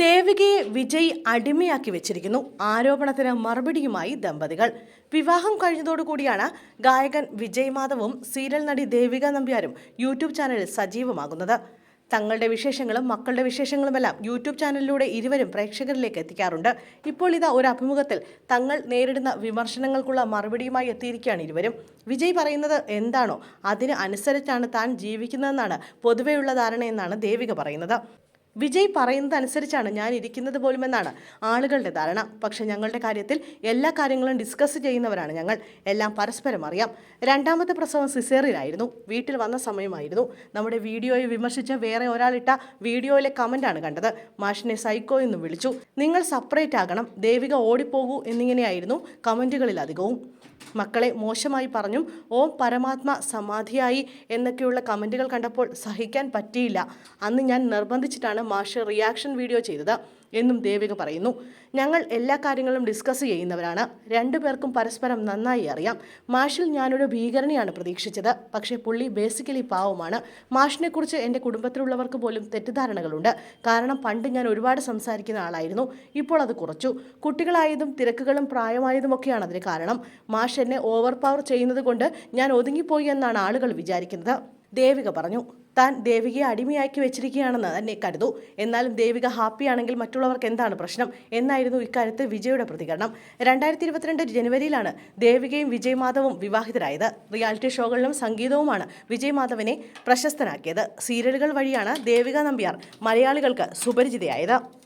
ദേവികയെ വിജയ് അടിമയാക്കി വെച്ചിരിക്കുന്നു. ആരോപണത്തിന് മറുപടിയുമായി ദമ്പതികൾ. വിവാഹം കഴിഞ്ഞതോടുകൂടിയാണ് ഗായകൻ വിജയ് മാധവും സീരിയൽ നടി ദേവിക നമ്പ്യാരും യൂട്യൂബ് ചാനലിൽ സജീവമാകുന്നത്. തങ്ങളുടെ വിശേഷങ്ങളും മക്കളുടെ വിശേഷങ്ങളുമെല്ലാം യൂട്യൂബ് ചാനലിലൂടെ ഇരുവരും പ്രേക്ഷകരിലേക്ക് എത്തിക്കാറുണ്ട്. ഇപ്പോൾ ഇതാ ഒരു അഭിമുഖത്തിൽ തങ്ങൾ നേരിടുന്ന വിമർശനങ്ങൾക്കുള്ള മറുപടിയുമായി എത്തിയിരിക്കുകയാണ് ഇരുവരും. വിജയ് പറയുന്നത് എന്താണോ അതിന് അനുസരിച്ചാണ് താൻ ജീവിക്കുന്നതെന്നാണ് പൊതുവെയുള്ള ധാരണയെന്നാണ് ദേവിക പറയുന്നത്. വിജയ് പറയുന്നത് അനുസരിച്ചാണ് ഞാൻ ഇരിക്കുന്നത് പോലുമെന്നാണ് ആളുകളുടെ ധാരണ. പക്ഷേ ഞങ്ങളുടെ കാര്യത്തിൽ എല്ലാ കാര്യങ്ങളും ഡിസ്കസ് ചെയ്യുന്നവരാണ് ഞങ്ങൾ. എല്ലാം പരസ്പരം അറിയാം. രണ്ടാമത്തെ പ്രസവം സിസേറിയനായിരുന്നു. വീട്ടിൽ വന്ന സമയമായിരുന്നു. നമ്മുടെ വീഡിയോയെ വിമർശിച്ച വേറെ ഒരാളിട്ട വീഡിയോയിലെ കമന്റാണ് കണ്ടത്. മാഷിനെ സൈക്കോ എന്ന് വിളിച്ചു. നിങ്ങൾ സപ്പറേറ്റ് ആകണം. ദേവിക ഓടിപ്പോകൂ എന്നിങ്ങനെയായിരുന്നു കമന്റുകളിൽ അധികവും. മക്കളെ മോശമായി പറഞ്ഞും ഓം പരമാത്മ സമാധിയായി എന്നൊക്കെയുള്ള കമന്റുകൾ കണ്ടപ്പോൾ സഹിക്കാൻ പറ്റിയില്ല. അന്ന് ഞാൻ നിർബന്ധിച്ചിട്ടാണ് മാഷ് റിയാക്ഷൻ വീഡിയോ ചെയ്തത് എന്നും ദേവിക പറയുന്നു. ഞങ്ങൾ എല്ലാ കാര്യങ്ങളും ഡിസ്കസ് ചെയ്യുന്നവരാണ്. രണ്ടുപേർക്കും പരസ്പരം നന്നായി അറിയാം. മാഷിൽ ഞാനൊരു ഭീകരനെയാണ് പ്രതീക്ഷിച്ചത്. പക്ഷേ പുള്ളി ബേസിക്കലി പാവമാണ്. മാഷിനെക്കുറിച്ച് എന്റെ കുടുംബത്തിലുള്ളവർക്ക് പോലും തെറ്റിദ്ധാരണകളുണ്ട്. കാരണം പണ്ട് ഞാൻ ഒരുപാട് സംസാരിക്കുന്ന ആളായിരുന്നു. ഇപ്പോൾ അത് കുറച്ചു. കുട്ടികളായതും തിരക്കുകളും പ്രായമായതുമൊക്കെയാണ് അതിന് കാരണം. മാഷ് എന്നെ ഓവർ പവർ ചെയ്യുന്നത് കൊണ്ട് ഞാൻ ഒതുങ്ങിപ്പോയി എന്നാണ് ആളുകൾ വിചാരിക്കുന്നത്. ദേവിക പറഞ്ഞു. താൻ ദേവികയെ അടിമയാക്കി വെച്ചിരിക്കുകയാണെന്ന് തന്നെ കരുതൂ. എന്നാലും ദേവിക ഹാപ്പിയാണെങ്കിൽ മറ്റുള്ളവർക്ക് എന്താണ് പ്രശ്നം? എന്നായിരുന്നു ഇക്കാര്യത്തിൽ വിജയുടെ പ്രതികരണം. രണ്ടായിരത്തി ഇരുപത്തിരണ്ട് ജനുവരിയിലാണ് ദേവികയും വിജയ് മാധവും വിവാഹിതരായത്. റിയാലിറ്റി ഷോകളിലും സംഗീതവുമാണ് വിജയ് മാധവനെ പ്രശസ്തനാക്കിയത്. സീരിയലുകൾ വഴിയാണ് ദേവിക നമ്പ്യാർ മലയാളികൾക്ക് സുപരിചിതയായത്.